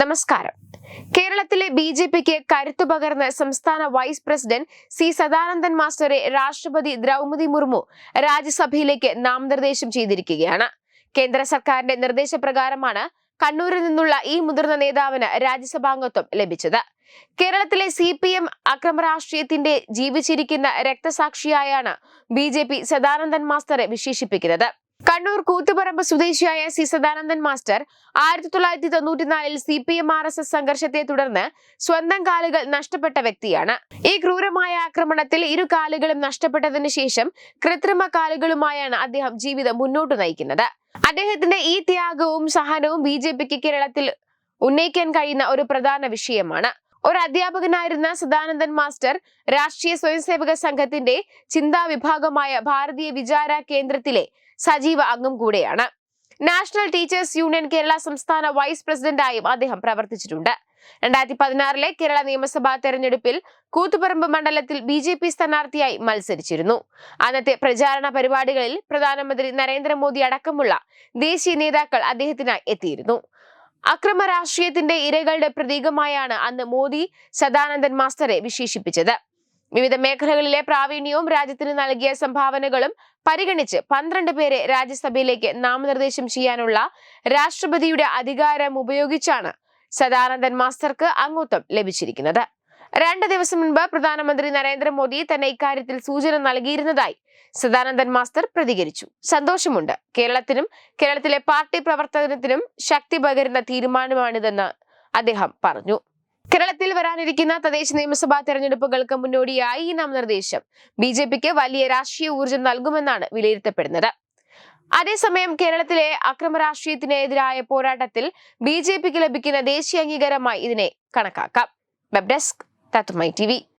നമസ്കാരം. കേരളത്തിലെ B J പിക്ക് കരുത്തു പകർന്ന് സംസ്ഥാന വൈസ് പ്രസിഡന്റ് സി സദാനന്ദൻ മാസ്റ്ററെ രാഷ്ട്രപതി ദ്രൗപതി മുർമു രാജ്യസഭയിലേക്ക് നാമനിർദ്ദേശം ചെയ്തിരിക്കുകയാണ്. കേന്ദ്ര സർക്കാരിന്റെ നിർദ്ദേശപ്രകാരമാണ് കണ്ണൂരിൽ നിന്നുള്ള ഈ മുതിർന്ന നേതാവിന് രാജ്യസഭാംഗത്വം ലഭിച്ചത്. കേരളത്തിലെ സി പി എം അക്രമരാഷ്ട്രീയത്തിന്റെ ജീവിച്ചിരിക്കുന്ന രക്തസാക്ഷിയായാണ് ബി ജെ പി സദാനന്ദൻ മാസ്റ്ററെ വിശേഷിപ്പിക്കുന്നത്. കണ്ണൂർ കൂത്തുപറമ്പ് സ്വദേശിയായ സി സദാനന്ദൻ മാസ്റ്റർ ആയിരത്തി തൊള്ളായിരത്തി തൊണ്ണൂറ്റിനാലിൽ C P M R S S സംഘർഷത്തെ തുടർന്ന് സ്വന്തം കാലുകൾ നഷ്ടപ്പെട്ട വ്യക്തിയാണ്. ഈ ക്രൂരമായ ആക്രമണത്തിൽ ഇരു കാലുകളും നഷ്ടപ്പെട്ടതിനു ശേഷം കൃത്രിമ കാലുകളുമായാണ് അദ്ദേഹം ജീവിതം മുന്നോട്ട് നയിക്കുന്നത്. അദ്ദേഹത്തിന്റെ ഈ ത്യാഗവും സഹനവും ബി കേരളത്തിൽ ഉന്നയിക്കാൻ കഴിയുന്ന ഒരു പ്രധാന വിഷയമാണ്. ഒരു അധ്യാപകനായിരുന്ന സദാനന്ദൻ മാസ്റ്റർ രാഷ്ട്രീയ സ്വയംസേവക സംഘത്തിന്റെ ചിന്താ വിഭാഗമായ ഭാരതീയ വിചാര കേന്ദ്രത്തിലെ സജീവ അംഗം കൂടെയാണ്. നാഷണൽ ടീച്ചേഴ്സ് യൂണിയൻ കേരള സംസ്ഥാന വൈസ് പ്രസിഡന്റായും അദ്ദേഹം പ്രവർത്തിച്ചിട്ടുണ്ട്. രണ്ടായിരത്തി പതിനാറിലെ കേരള നിയമസഭാ തെരഞ്ഞെടുപ്പിൽ കൂത്തുപറമ്പ് മണ്ഡലത്തിൽ ബി ജെ പി സ്ഥാനാർത്ഥിയായി മത്സരിച്ചിരുന്നു. അന്നത്തെ പ്രചാരണ പരിപാടികളിൽ പ്രധാനമന്ത്രി നരേന്ദ്രമോദി അടക്കമുള്ള ദേശീയ നേതാക്കൾ അദ്ദേഹത്തിനായി എത്തിയിരുന്നു. അക്രമ രാഷ്ട്രീയത്തിന്റെ ഇരകളുടെ പ്രതീകമായാണ് അന്ന് മോദി സദാനന്ദൻ മാസ്റ്ററെ വിശേഷിപ്പിച്ചത്. വിവിധ മേഖലകളിലെ പ്രാവീണ്യവും രാജ്യത്തിന് നൽകിയ സംഭാവനകളും പരിഗണിച്ച് പന്ത്രണ്ട് പേരെ രാജ്യസഭയിലേക്ക് നാമനിർദ്ദേശം ചെയ്യാനുള്ള രാഷ്ട്രപതിയുടെ അധികാരം ഉപയോഗിച്ചാണ് സദാനന്ദൻ മാസ്റ്റർക്ക് അംഗത്വം ലഭിച്ചിരിക്കുന്നത്. രണ്ട് ദിവസം മുൻപ് പ്രധാനമന്ത്രി നരേന്ദ്രമോദി തന്നെ ഇക്കാര്യത്തിൽ സൂചന നൽകിയിരുന്നതായി സദാനന്ദൻ മാസ്റ്റർ പ്രതികരിച്ചു. സന്തോഷമുണ്ട്. കേരളത്തിനും കേരളത്തിലെ പാർട്ടി പ്രവർത്തനത്തിനും ശക്തി പകരുന്ന തീരുമാനമാണിതെന്ന് അദ്ദേഹം പറഞ്ഞു. കേരളത്തിൽ വരാനിരിക്കുന്ന തദ്ദേശ നിയമസഭാ തെരഞ്ഞെടുപ്പുകൾക്ക് മുന്നോടിയായി ഈ നാമനിർദ്ദേശം. ബി ജെ പിക്ക് വലിയ രാഷ്ട്രീയ ഊർജം നൽകുമെന്നാണ് വിലയിരുത്തപ്പെടുന്നത്. അതേസമയം കേരളത്തിലെ അക്രമ രാഷ്ട്രീയത്തിനെതിരായ പോരാട്ടത്തിൽ ബി ജെ പിക്ക് ലഭിക്കുന്ന ദേശീയ അംഗീകാരമായി ഇതിനെ കണക്കാക്കാം. Web desk That's my TV.